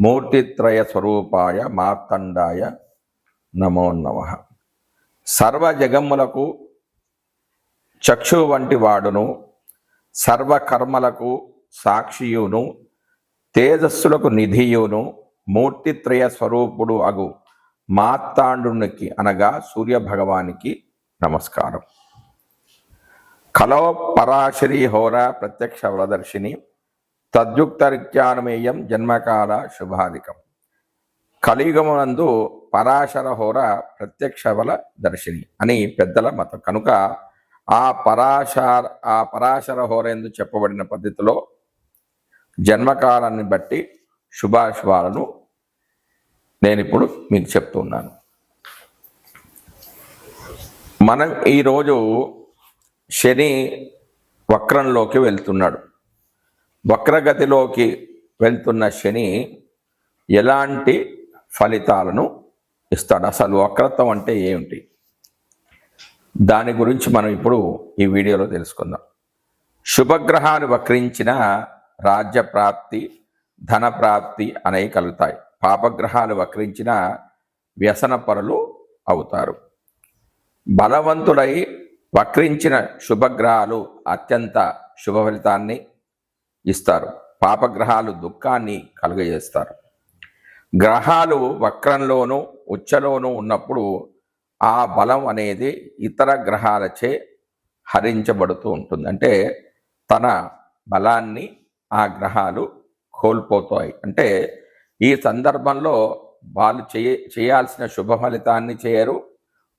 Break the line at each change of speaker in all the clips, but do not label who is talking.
మూర్తిత్రయ స్వరూపాయ మార్తండాయ నమో నమ. సర్వ జగమ్ములకు చక్షు వంటి వాడును సర్వకర్మలకు సాక్షియును తేజస్సులకు నిధియును మూర్తిత్రయ స్వరూపుడు అగు మార్తాండునికి అనగా సూర్య భగవానికి నమస్కారం. కలో పరాశరి హోర ప్రత్యక్ష వరదర్శిని తద్యుక్తరిత్యానుమేయం జన్మకాల శుభాధికం. కలియుగమునందు పరాశర హోర ప్రత్యక్ష బల దర్శిని అని పెద్దల మతం. కనుక ఆ పరాశర ఆ పరాశర హోర ఎందు చెప్పబడిన పద్ధతిలో జన్మకాలాన్ని బట్టి శుభాశుభాలను నేను ఇప్పుడు మీకు చెప్తున్నాను. మనం ఈరోజు శని వక్రంలోకి వెళ్తున్నాడు. వక్రగతిలోకి వెళ్తున్న శని ఎలాంటి ఫలితాలను ఇస్తాడు? అసలు వక్రత్వం అంటే ఏమిటి? దాని గురించి మనం ఇప్పుడు ఈ వీడియోలో తెలుసుకుందాం. శుభగ్రహాలు వక్రించిన రాజ్య ప్రాప్తి ధన ప్రాప్తి అనేవి కలుగుతాయి. పాపగ్రహాలు వక్రించిన వ్యసన పరులు అవుతారు. బలవంతుడై వక్రించిన శుభగ్రహాలు అత్యంత శుభ ఫలితాన్ని ఇస్తారు. పాపగ్రహాలు దుఃఖాన్ని కలుగజేస్తారు. గ్రహాలు వక్రంలోనూ ఉచ్చలోనూ ఉన్నప్పుడు ఆ బలం అనేది ఇతర గ్రహాలచే హరించబడుతూ ఉంటుంది. అంటే తన బలాన్ని ఆ గ్రహాలు కోల్పోతాయి. అంటే ఈ సందర్భంలో వాళ్ళు చేయ చేయాల్సిన శుభ ఫలితాన్ని చేయరు.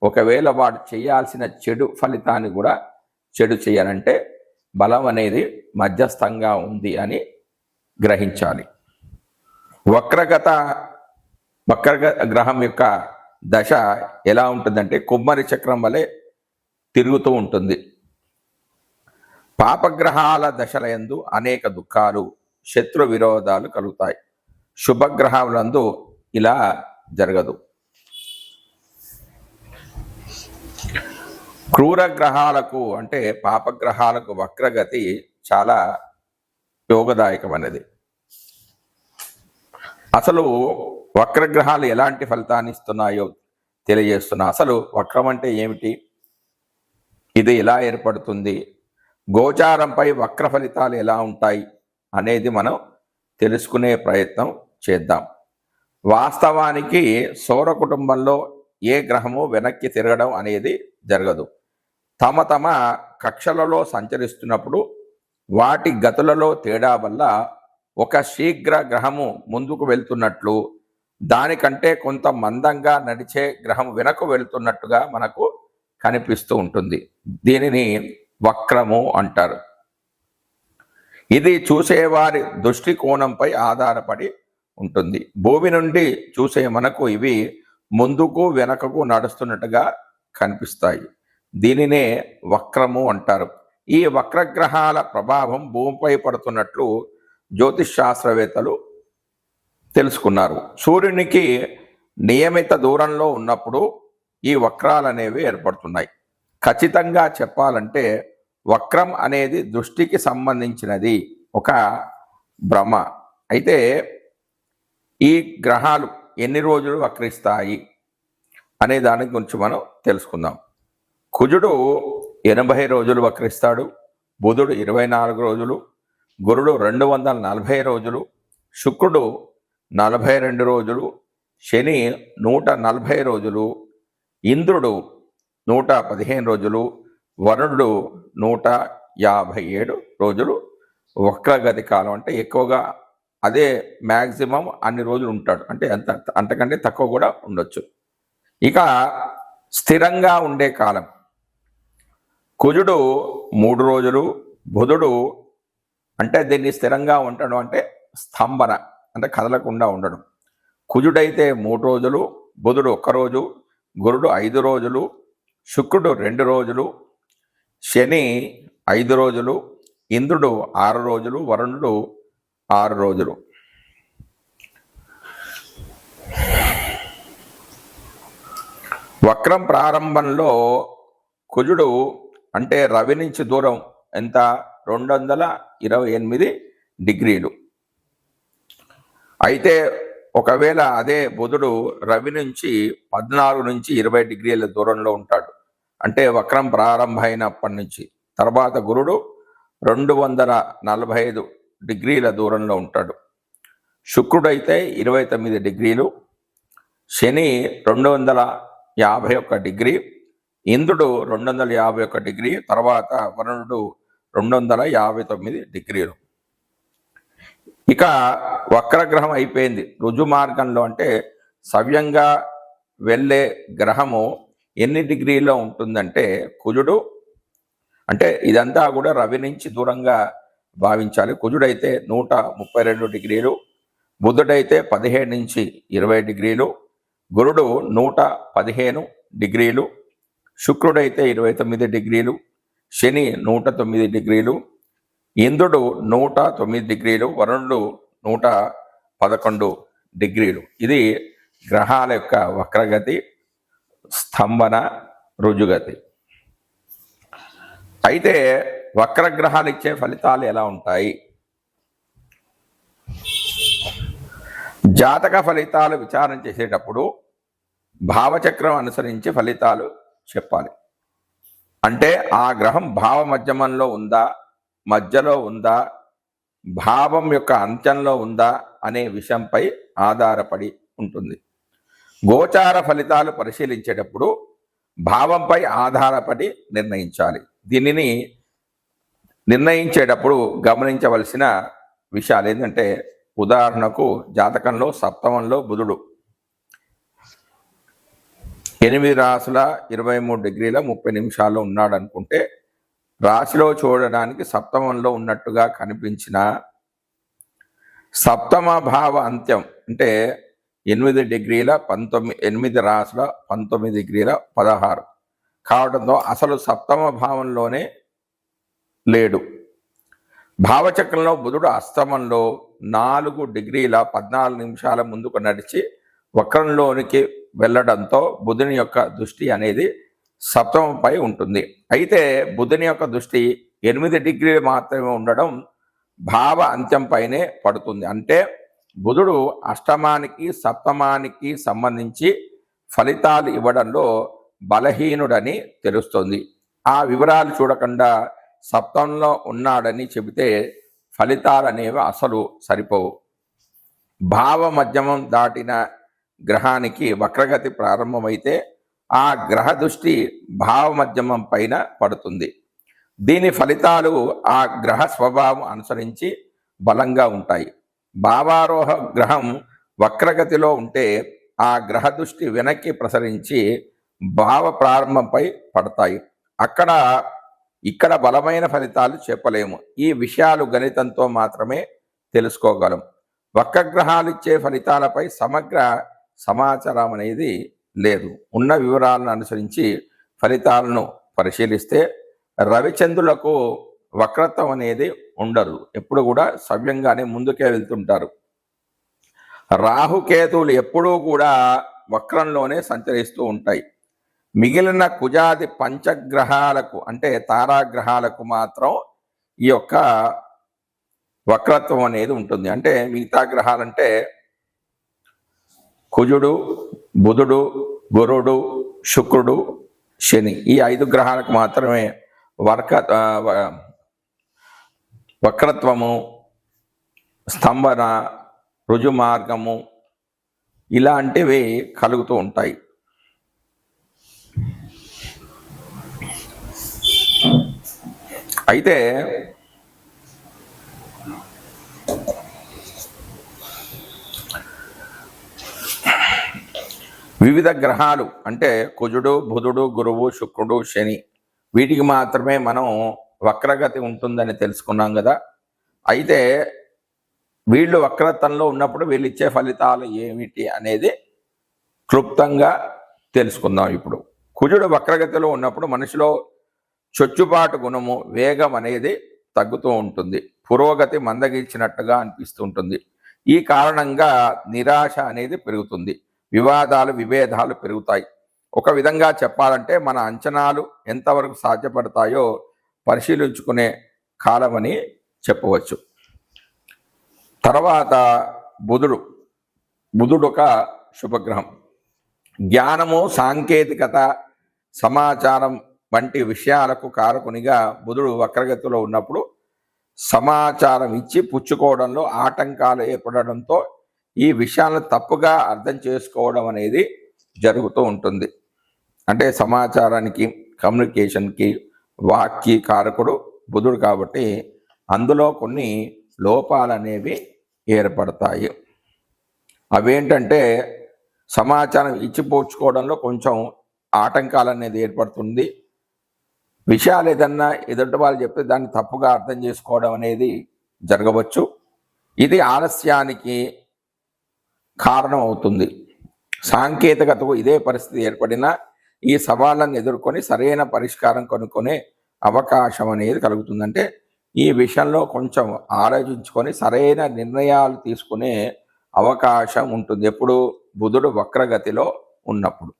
ఒకవేళ వాడు చేయాల్సిన చెడు ఫలితాన్ని కూడా చెడు చేయాలంటే బలం అనేది మధ్యస్థంగా ఉంది అని గ్రహించాలి. వక్రగత వక్రగ గ్రహం యొక్క దశ ఎలా ఉంటుందంటే కుమ్మరి చక్రం వలె తిరుగుతూ ఉంటుంది. పాపగ్రహాల దశల యందు అనేక దుఃఖాలు శత్రు విరోధాలు కలుగుతాయి. శుభగ్రహములందు ఇలా జరగదు. క్రూర గ్రహాలకు అంటే పాపగ్రహాలకు వక్రగతి చాలా యోగదాయకమైనది అసలు వక్రగ్రహాలు ఎలాంటి ఫలితాన్ని ఇస్తున్నాయో తెలియజేస్తున్నా. అసలు వక్రం అంటే ఏమిటి? ఇది ఎలా ఏర్పడుతుంది? గోచారంపై వక్ర ఫలితాలు ఎలా ఉంటాయి? అనేది మనం తెలుసుకునే ప్రయత్నం చేద్దాం. వాస్తవానికి సౌర కుటుంబంలో ఏ గ్రహము వెనక్కి తిరగడం అనేది జరగదు. తమ తమ కక్షలలో సంచరిస్తున్నప్పుడు వాటి గతులలో తేడా వల్ల ఒక శీఘ్ర గ్రహము ముందుకు వెళ్తున్నట్లు దానికంటే కొంత మందంగా నడిచే గ్రహం వెనక్కు వెళుతున్నట్టుగా మనకు కనిపిస్తూ ఉంటుంది. దీనిని వక్రము అంటారు. ఇది చూసేవారి దృష్టికోణంపై ఆధారపడి ఉంటుంది. భూమి నుండి చూసే మనకు ఇవి ముందుకు వెనకకు నడుస్తున్నట్టుగా కనిపిస్తాయి. దీనినే వక్రము అంటారు. ఈ వక్రగ్రహాల ప్రభావం భూమిపై పడుతున్నట్లు జ్యోతిష్ శాస్త్రవేత్తలు తెలుసుకున్నారు. సూర్యునికి నియమిత దూరంలో ఉన్నప్పుడు ఈ వక్రాలు అనేవి ఏర్పడుతున్నాయి. ఖచ్చితంగా చెప్పాలంటే వక్రం అనేది దృష్టికి సంబంధించినది ఒక భ్రమ. అయితే ఈ గ్రహాలు ఎన్ని రోజులు వక్రిస్తాయి అనే దాని గురించి మనం తెలుసుకుందాం. కుజుడు ఎనభై రోజులు వక్రిస్తాడు బుధుడు ఇరవై నాలుగు రోజులు గురుడు రెండు వందల నలభై రోజులు శుక్రుడు నలభై రెండు రోజులు శని నూట నలభై రోజులు ఇంద్రుడు నూట పదిహేను రోజులు వరుణుడు నూట యాభై ఏడు రోజులు వక్రగతి కాలం. అంటే ఎక్కువగా అదే మ్యాక్సిమం అన్ని రోజులు ఉంటాడు. అంటే అంత అంతకంటే తక్కువ కూడా ఉండొచ్చు. ఇక స్థిరంగా ఉండే కాలం. కుజుడు మూడు రోజులు బుధుడు అంటే దీన్ని స్థిరంగా ఉండడం అంటే స్తంభన అంటే కదలకుండా ఉండడం. కుజుడైతే మూడు రోజులు బుధుడు ఒక్క రోజు గురుడు ఐదు రోజులు శుక్రుడు రెండు రోజులు శని ఐదు రోజులు ఇంద్రుడు ఆరు రోజులు వరుణుడు ఆరు రోజులు. వక్రం ప్రారంభంలో కుజుడు అంటే రవి నుంచి దూరం ఎంత? రెండు వందల ఇరవై ఎనిమిది డిగ్రీలు. అయితే ఒకవేళ అదే బుధుడు రవి నుంచి పద్నాలుగు నుంచి ఇరవై డిగ్రీల దూరంలో ఉంటాడు. అంటే వక్రం ప్రారంభమైనప్పటి నుంచి. తర్వాత గురుడు రెండు వందల నలభై ఐదు డిగ్రీల దూరంలో ఉంటాడు. శుక్రుడైతే ఇరవై తొమ్మిది డిగ్రీలు. శని రెండు వందల యాభై ఒక్క డిగ్రీ. ఇంద్రుడు రెండు వందల యాభై ఒక్క డిగ్రీ తర్వాత వరుణుడు రెండు వందల యాభై తొమ్మిది డిగ్రీలు. ఇక వక్రగ్రహం అయిపోయింది. రుజు మార్గంలో అంటే సవ్యంగా వెళ్ళే గ్రహము ఎన్ని డిగ్రీలో ఉంటుందంటే కుజుడు అంటే ఇదంతా కూడా రవి నుంచి దూరంగా భావించాలి. కుజుడైతే నూట ముప్పై రెండు డిగ్రీలు బుధుడైతే పదిహేడు నుంచి ఇరవై డిగ్రీలు గురుడు నూట పదిహేను డిగ్రీలు శుక్రుడైతే ఇరవై తొమ్మిది డిగ్రీలు శని నూట తొమ్మిది డిగ్రీలు ఇంద్రుడు నూట తొమ్మిది డిగ్రీలు వరుణుడు నూట పదకొండు డిగ్రీలు. ఇది గ్రహాల యొక్క వక్రగతి స్తంభన రుజుగతి. అయితే వక్రగ్రహాలు ఇచ్చే ఫలితాలు ఎలా ఉంటాయి? జాతక ఫలితాలు విచారణ చేసేటప్పుడు భావచక్రం అనుసరించి ఫలితాలు చెప్పాలి. అంటే ఆ గ్రహం భావ మధ్యమంలో ఉందా మధ్యలో ఉందా భావం యొక్క అంత్యంలో ఉందా అనే విషయంపై ఆధారపడి ఉంటుంది. గోచార ఫలితాలు పరిశీలించేటప్పుడు భావంపై ఆధారపడి నిర్ణయించాలి. దీనిని నిర్ణయించేటప్పుడు గమనించవలసిన విషయాలు ఏంటంటే ఉదాహరణకు జాతకంలో సప్తమంలో బుధుడు. ఎనిమిది రాసుల ఇరవై మూడు డిగ్రీల ముప్పై నిమిషాల్లో ఉన్నాడు అనుకుంటే రాశిలో చూడడానికి సప్తమంలో ఉన్నట్టుగా కనిపించిన సప్తమ భావ అంత్యం అంటే ఎనిమిది డిగ్రీల పంతొమ్మిది ఎనిమిది రాసుల పంతొమ్మిది డిగ్రీల పదహారు కావడంతో అసలు సప్తమ భావంలోనే లేడు. భావచక్రంలో బుధుడు అస్తమంలో నాలుగు డిగ్రీల పద్నాలుగు నిమిషాల ముందుకు నడిచి వక్రంలోనికి వెళ్ళడంతో బుధుని యొక్క దృష్టి అనేది సప్తమంపై ఉంటుంది. అయితే బుధుని యొక్క దృష్టి ఎనిమిది డిగ్రీలు మాత్రమే ఉండడం భావ అంత్యంపైనే పడుతుంది. అంటే బుధుడు అష్టమానికి సప్తమానికి సంబంధించి ఫలితాలు ఇవ్వడంలో బలహీనుడని తెలుస్తుంది. ఆ వివరాలు చూడకుండా సప్తంలో ఉన్నాడని చెబితే ఫలితాలు అనేవి అసలు సరిపోవు. భావ మధ్యమం దాటిన గ్రహానికి వక్రగతి ప్రారంభమైతే ఆ గ్రహ దృష్టి భావ మధ్యమం పైన పడుతుంది. దీని ఫలితాలు ఆ గ్రహ స్వభావం అనుసరించి బలంగా ఉంటాయి. భావారోహ గ్రహం వక్రగతిలో ఉంటే ఆ గ్రహ దృష్టి వెనక్కి ప్రసరించి భావ ప్రారంభంపై పడతాయి. అక్కడ ఇక్కడ బలమైన ఫలితాలు చెప్పలేము. ఈ విషయాలు గణితంతో మాత్రమే తెలుసుకోగలం. వక్రగ్రహాలు ఇచ్చే ఫలితాలపై సమగ్ర సమాచారం అనేది లేదు. ఉన్న వివరాలను అనుసరించి ఫలితాలను పరిశీలిస్తే రవిచంద్రులకు వక్రత్వం అనేది ఉండదు. ఎప్పుడు కూడా సవ్యంగానే ముందుకే వెళ్తుంటారు. రాహుకేతువులు ఎప్పుడూ కూడా వక్రంలోనే సంచరిస్తూ ఉంటాయి. మిగిలిన కుజాది పంచగ్రహాలకు అంటే తారాగ్రహాలకు మాత్రం ఈ యొక్క వక్రత్వం అనేది ఉంటుంది. అంటే మిగతా గ్రహాలంటే కుజుడు బుధుడు గురుడు శుక్రుడు శని ఈ ఐదు గ్రహాలకు మాత్రమే వర్క వ- వక్రత్వము స్తంభన రుజుమార్గము ఇలాంటివి కలుగుతూ ఉంటాయి. అయితే వివిధ గ్రహాలు అంటే కుజుడు బుధుడు గురువు శుక్రుడు శని వీటికి మాత్రమే మనం వక్రగతి ఉంటుందని తెలుసుకున్నాం కదా. అయితే వీళ్ళు వక్రత్వంలో ఉన్నప్పుడు వీళ్ళు ఇచ్చే ఫలితాలు ఏమిటి అనేది క్లుప్తంగా తెలుసుకుందాం ఇప్పుడు. కుజుడు వక్రగతిలో ఉన్నప్పుడు మనిషిలో చొచ్చుబాటు గుణము వేగం అనేది తగ్గుతూ ఉంటుంది. పురోగతి మందగించినట్టుగా అనిపిస్తుంటుంది ఈ కారణంగా నిరాశ అనేది పెరుగుతుంది. వివాదాలు విభేదాలు పెరుగుతాయి. ఒక విధంగా చెప్పాలంటే మన అంచనాలు ఎంతవరకు సాధ్యపడతాయో పరిశీలించుకునే కాలమని చెప్పవచ్చు. తర్వాత బుధుడు. బుధుడు ఒక శుభగ్రహం. జ్ఞానము సాంకేతికత సమాచారం వంటి విషయాలకు కారకునిగా బుధుడు వక్రగతిలో ఉన్నప్పుడు సమాచారం ఇచ్చి పుచ్చుకోవడంలో ఆటంకాలు ఏర్పడడంతో ఈ విషయాలను తప్పుగా అర్థం చేసుకోవడం అనేది జరుగుతూ ఉంటుంది. అంటే సమాచారానికి కమ్యూనికేషన్కి వాక్కి కారకుడు బుధుడు కాబట్టి అందులో కొన్ని లోపాలు అనేవి ఏర్పడతాయి. అవేంటంటే సమాచారం ఇచ్చిపోచుకోవడంలో కొంచెం ఆటంకాలు అనేది ఏర్పడుతుంది. విషయాలు ఏదన్నా ఎదుటి వాళ్ళు చెప్తే దాన్ని తప్పుగా అర్థం చేసుకోవడం అనేది జరగవచ్చు. ఇది ఆలస్యానికి కారణం అవుతుంది సాంకేతికతకు ఇదే పరిస్థితి ఏర్పడినా ఈ సవాళ్ళను ఎదుర్కొని సరైన పరిష్కారం కనుక్కునే అవకాశం అనేది కలుగుతుందంటే ఈ విషయంలో కొంచెం ఆలోచించుకొని సరైన నిర్ణయాలు తీసుకునే అవకాశం ఉంటుంది. ఎప్పుడు బుధుడు వక్రగతిలో ఉన్నప్పుడు.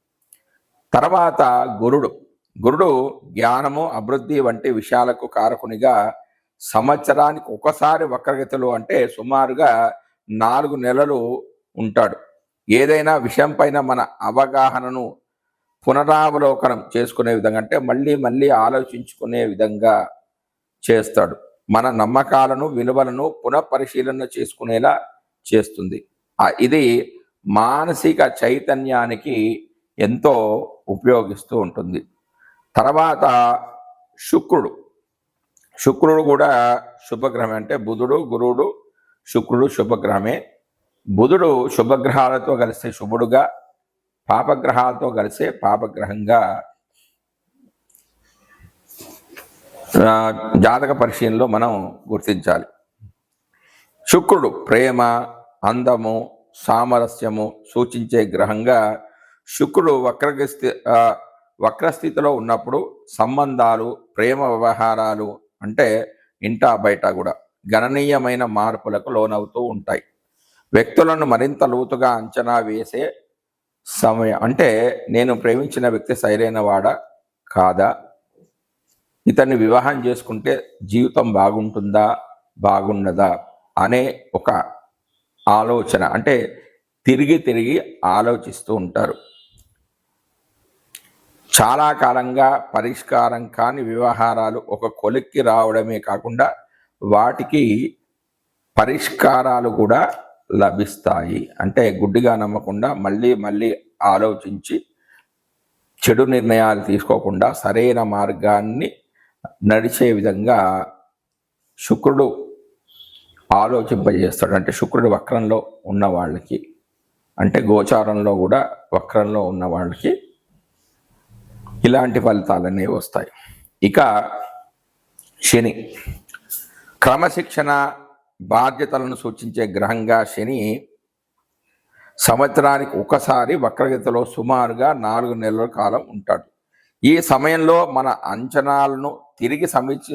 తర్వాత గురుడు. గురుడు జ్ఞానము అభివృద్ధి వంటి విషయాలకు కారకునిగా సంవత్సరానికి ఒకసారి వక్రగతిలో అంటే సుమారుగా నాలుగు నెలలు ఉంటాడు. ఏదైనా విషయం పైన మన అవగాహనను పునరావలోకనం చేసుకునే విధంగా అంటే మళ్ళీ మళ్ళీ ఆలోచించుకునే విధంగా చేస్తాడు. మన నమ్మకాలను విలువలను పునఃపరిశీలన చేసుకునేలా చేస్తుంది. ఇది మానసిక చైతన్యానికి ఎంతో ఉపయోగిస్తూ ఉంటుంది. తర్వాత శుక్రుడు. శుక్రుడు కూడా శుభగ్రహమే అంటే బుధుడు గురువుడు శుక్రుడు శుభగ్రహమే. బుధుడు శుభగ్రహాలతో కలిస్తే శుభుడుగా పాపగ్రహాలతో కలిసే పాపగ్రహంగా జాతక పరిశీలనలో మనం గుర్తించాలి. శుక్రుడు ప్రేమ అందము సామరస్యము సూచించే గ్రహంగా శుక్రుడు వక్రగస్థి వక్రస్థితిలో ఉన్నప్పుడు సంబంధాలు ప్రేమ వ్యవహారాలు అంటే ఇంటా బయట కూడా గణనీయమైన మార్పులకు లోనవుతూ ఉంటాయి. వ్యక్తులను మరింత లోతుగా అంచనా వేసే సమయం. అంటే నేను ప్రేమించిన వ్యక్తి సరైన వాడా? కాదా? ఇతన్ని వివాహం చేసుకుంటే జీవితం బాగుంటుందా? బాగున్నదా అనే ఒక ఆలోచన. అంటే తిరిగి తిరిగి ఆలోచిస్తూ ఉంటారు. చాలా కాలంగా పరిష్కారం కాని వ్యవహారాలు ఒక కొలిక్కి రావడమే కాకుండా వాటికి పరిష్కారాలు కూడా లభిస్తాయి. అంటే గుడ్డిగా నమ్మకుండా మళ్ళీ మళ్ళీ ఆలోచించి చెడు నిర్ణయాలు తీసుకోకుండా సరైన మార్గాన్ని నడిచే విధంగా శుక్రుడు ఆలోచింపజేస్తాడు. అంటే శుక్రుడు వక్రంలో ఉన్న వాళ్ళకి అంటే గోచారంలో కూడా వక్రంలో ఉన్న వాళ్ళకి ఇలాంటి ఫలితాలన్నీ వస్తాయి. ఇక శని క్రమశిక్షణ బాధ్యతలను సూచించే గ్రహంగా శని సంవత్సరానికి ఒకసారి వక్రగతిలో సుమారుగా నాలుగు నెలల కాలం ఉంటాడు. ఈ సమయంలో మన అంచనాలను తిరిగి సమీక్ష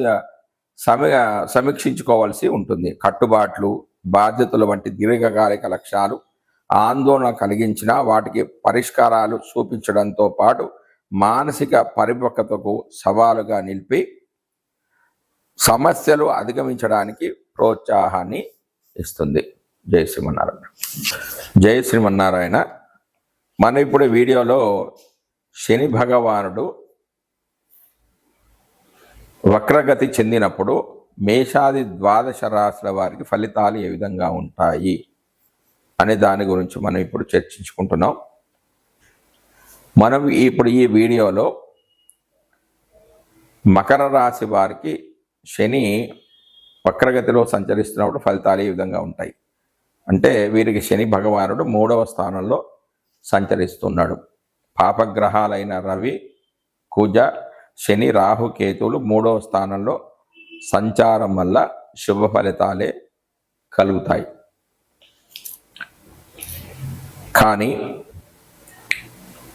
సమీ సమీక్షించుకోవాల్సి ఉంటుంది. కట్టుబాట్లు బాధ్యతలు వంటి దీర్ఘకాలిక లక్ష్యాలు ఆందోళన కలిగించిన వాటికి పరిష్కారాలు చూపించడంతో పాటు మానసిక పరిపక్వతకు సవాలుగా నిలిపి సమస్యలు అధిగమించడానికి ప్రోత్సాహాన్ని ఇస్తుంది. జై శ్రీమన్నారాయణ. జై శ్రీమన్నారాయణ. మన ఇప్పుడు వీడియోలో శని భగవానుడు వక్రగతి చెందినప్పుడు మేషాది ద్వాదశ రాశుల వారికి ఫలితాలు ఏ విధంగా ఉంటాయి అనే దాని గురించి మనం ఇప్పుడు చర్చించుకుంటున్నాం. మనం ఇప్పుడు ఈ వీడియోలో మకర రాశి వారికి శని వక్రగతిలో సంచరిస్తున్నప్పుడు ఫలితాలు ఈ విధంగా ఉంటాయి? అంటే వీరికి శని భగవానుడు మూడవ స్థానంలో సంచరిస్తున్నాడు. పాపగ్రహాలైన రవి కుజ శని రాహు కేతువులు మూడవ స్థానంలో సంచారం వల్ల శుభ ఫలితాలే కలుగుతాయి. కానీ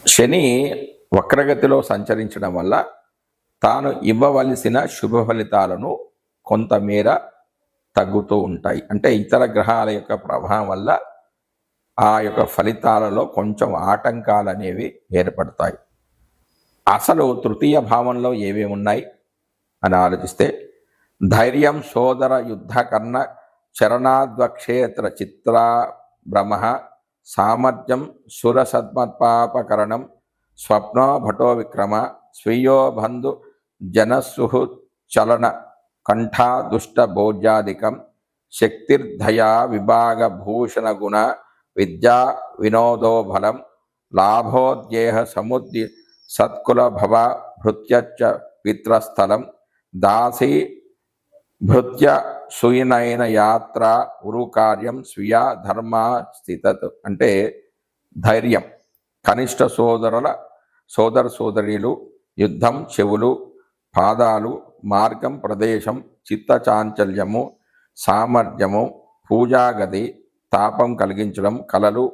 శని వక్రగతిలో సంచరించడం వల్ల తాను ఇవ్వవలసిన శుభ ఫలితాలను కొంతమేర తగ్గుతూ ఉంటాయి. అంటే ఇతర గ్రహాల యొక్క ప్రభావం వల్ల ఆ యొక్క ఫలితాలలో కొంచెం ఆటంకాలు అనేవి ఏర్పడతాయి. అసలు తృతీయ భావంలో ఏమేమి ఉన్నాయి అని ఆలోచిస్తే ధైర్యం సోదర యుద్ధ కర్ణ చరణాద్వక్షేత్ర చిత్ర భ్రమ సామర్థ్యం సురసద్మత్పాపకరణం స్వప్నో భటో విక్రమ స్వీయో బంధు జనసుహు చలన కంఠా దుష్ట భోజ్యాధికం శక్తిర్ధయా విభాగ భూషణ గుణ విద్యా వినోదోబలం లాభోద్యేహ సముద్య సత్కుల భవ భృత్యచ్చ పిత్రస్థలం దాసీ భృత్య సుయినైన యాత్ర ఉరుకార్యం స్వీయ ధర్మ స్థితత్ అంటే ధైర్యం. కనిష్ట సోదరుల సోదర సోదరీలు యుద్ధం చెవులు పాదాలు మార్గం ప్రదేశం చిత్త చాంచల్యము సామర్థ్యము పూజాగది తాపం కలిగించడం కలలు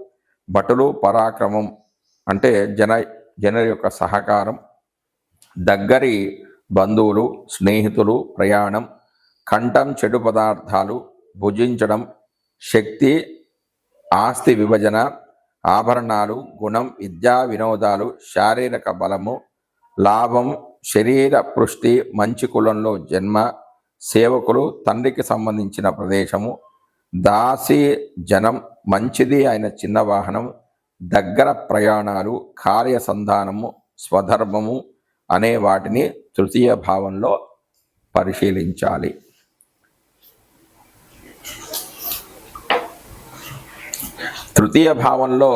భటులు పరాక్రమం అంటే జన జన యొక్క సహకారం దగ్గరి బంధువులు స్నేహితులు ప్రయాణం కంఠం చెడు పదార్థాలు భుజించడం శక్తి ఆస్తి విభజన ఆభరణాలు గుణం విద్యా వినోదాలు శారీరక బలము లాభం శరీర పుష్టి మంచి కులంలో జన్మ సేవకులు తండ్రికి సంబంధించిన ప్రదేశము దాసి జనం మంచిది అయిన చిన్న వాహనం దగ్గర ప్రయాణాలు కార్యసంధానము స్వధర్మము అనే వాటిని తృతీయ భావంలో పరిశీలించాలి. తృతీయ భావంలో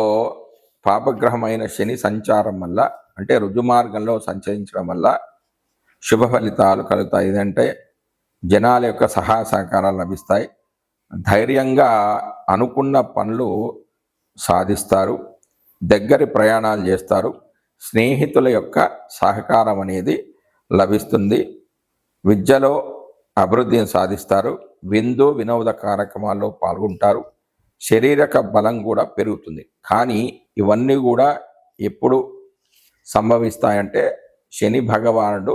పాపగ్రహమైన శని సంచారం వల్ల అంటే రుజుమార్గంలో సంచరించడం వల్ల శుభ ఫలితాలు కలుగుతాయి. ఇదంటే జనాల యొక్క సహాయ సహకారాలు లభిస్తాయి. ధైర్యంగా అనుకున్న పనులు సాధిస్తారు. దగ్గరి ప్రయాణాలు చేస్తారు. స్నేహితుల యొక్క సహకారం అనేది లభిస్తుంది. విద్యలో అభివృద్ధిని సాధిస్తారు. విందు వినోద కార్యక్రమాల్లో పాల్గొంటారు. శారీరక బలం కూడా పెరుగుతుంది. కానీ ఇవన్నీ కూడా ఎప్పుడు సంభవిస్తాయంటే శని భగవానుడు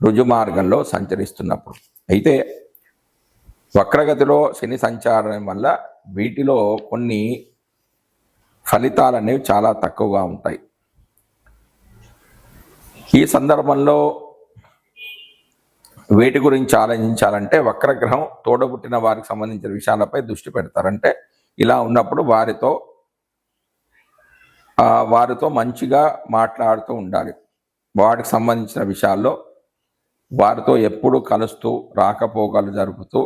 రుజుమార్గంలో సంచరిస్తున్నప్పుడు. అయితే వక్రగతిలో శని సంచారం వల్ల వీటిలో కొన్ని ఫలితాలు అనేవి చాలా తక్కువగా ఉంటాయి. ఈ సందర్భంలో వేటి గురించి ఆలోచించాలంటే వక్రగ్రహం తోడబుట్టిన వారికి సంబంధించిన విషయాలపై దృష్టి పెడతారంటే ఇలా ఉన్నప్పుడు వారితో వారితో మంచిగా మాట్లాడుతూ ఉండాలి. వాటికి సంబంధించిన విషయాల్లో వారితో ఎప్పుడు కలుస్తూ రాకపోకలు జరుపుతూ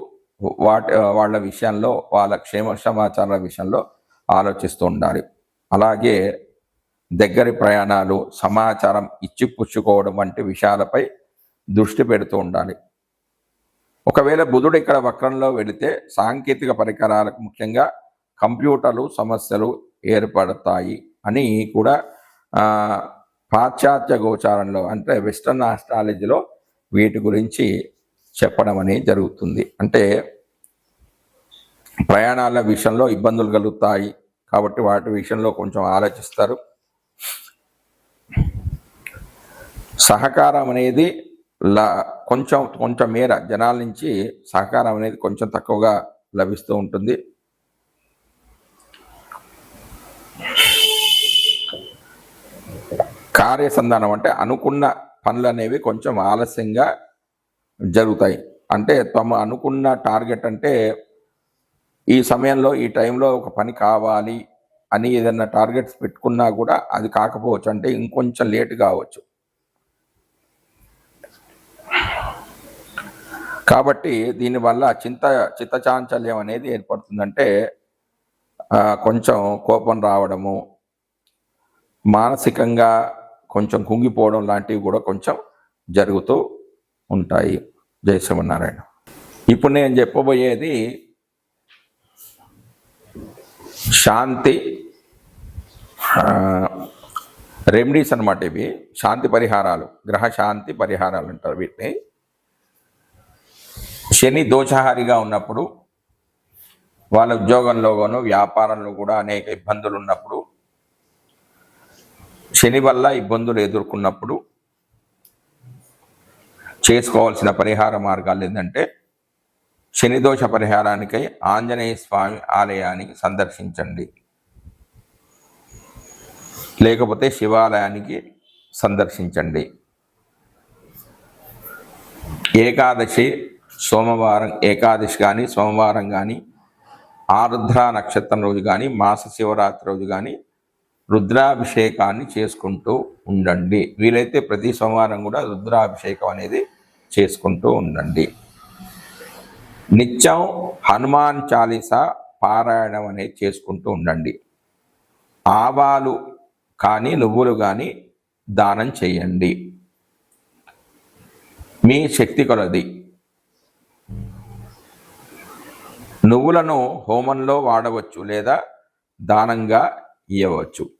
వాటి వాళ్ళ విషయంలో వాళ్ళ క్షేమ సమాచారాల విషయంలో ఆలోచిస్తూ ఉండాలి. అలాగే దగ్గరి ప్రయాణాలు సమాచారం ఇచ్చిపుచ్చుకోవడం వంటి విషయాలపై దృష్టి పెడుతూ ఉండాలి. ఒకవేళ బుధుడు ఇక్కడ వక్రంలో వెళితే సాంకేతిక పరికరాలకు ముఖ్యంగా కంప్యూటర్లు సమస్యలు ఏర్పడతాయి. అని కూడా పాశ్చాత్య గోచారంలో అంటే వెస్టర్న్ ఆస్ట్రాలజీలో వీటి గురించి చెప్పడం అనేది జరుగుతుంది. అంటే ప్రయాణాల విషయంలో ఇబ్బందులు కలుగుతాయి కాబట్టి వాటి విషయంలో కొంచెం ఆలోచిస్తారు. సహకారం అనేది లా కొంచెం కొంచెం మేర జనాల నుంచి సహకారం అనేది కొంచెం తక్కువగా లభిస్తూ ఉంటుంది. కార్యసంధానం అంటే అనుకున్న పనులు అనేవి కొంచెం ఆలస్యంగా జరుగుతాయి. అంటే తమ అనుకున్న టార్గెట్ అంటే ఈ సమయంలో ఈ టైంలో ఒక పని కావాలి అని ఏదైనా టార్గెట్స్ పెట్టుకున్నా కూడా అది కాకపోవచ్చు. అంటే ఇంకొంచెం లేట్ కావచ్చు. కాబట్టి దీనివల్ల చింత చిత్తచాంచల్యం అనేది ఏర్పడుతుందంటే కొంచెం కోపం రావడము మానసికంగా కొంచెం కుంగిపోవడం లాంటివి కూడా కొంచెం జరుగుతూ ఉంటాయి. జై శ్రీమన్నారాయణ. ఇప్పుడు నేను చెప్పబోయేది శాంతి రెమెడీస్ అనమాట ఇవి. శాంతి పరిహారాలు గ్రహ శాంతి పరిహారాలు అంటారు వీటిని. శని దోషహారిగా ఉన్నప్పుడు వాళ్ళ ఉద్యోగంలోగాను వ్యాపారంలో కూడా అనేక ఇబ్బందులు ఉన్నప్పుడు శని వల్ల ఇబ్బందులు ఎదుర్కొన్నప్పుడు చేసుకోవాల్సిన పరిహార మార్గాలు ఏంటంటే శనిదోష పరిహారానికై ఆంజనేయ స్వామి ఆలయానికి సందర్శించండి. లేకపోతే శివాలయానికి సందర్శించండి. ఏకాదశి సోమవారం ఏకాదశి కానీ సోమవారం కానీ ఆరుద్ర నక్షత్రం రోజు కానీ మాస శివరాత్రి రోజు కానీ రుద్రాభిషేకాన్ని చేసుకుంటూ ఉండండి. వీలైతే ప్రతి సోమవారం కూడా రుద్రాభిషేకం అనేది చేసుకుంటూ ఉండండి. నిత్యం హనుమాన్ చాలీసా పారాయణం అనేది చేసుకుంటూ ఉండండి. ఆవాలు కానీ నువ్వులు కానీ దానం చేయండి. మీ శక్తి కొలది. నువ్వులను హోమంలో వాడవచ్చు లేదా దానంగా ఇవ్వవచ్చు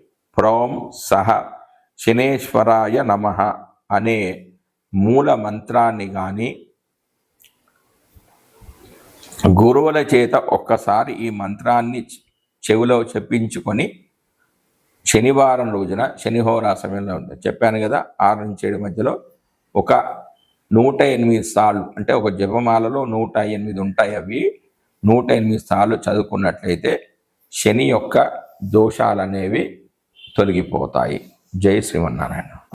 ప్రోం సహ శనేశ్వరాయ నమ అనే మూల మంత్రాన్ని కానీ గురువుల చేత ఒక్కసారి ఈ మంత్రాన్ని చెవిలో చెప్పించుకొని శనివారం రోజున శనిహోరా సమయంలో ఉంది చెప్పాను కదా ఆరు నుంచి ఏడు మధ్యలో ఒక నూట ఎనిమిది సార్లు అంటే ఒక జపమాలలో నూట ఎనిమిది ఉంటాయి అవి నూట ఎనిమిది సార్లు చదువుకున్నట్లయితే శని యొక్క దోషాలు అనేవి తొలగిపోతాయి. జై శ్రీమన్నారాయణ.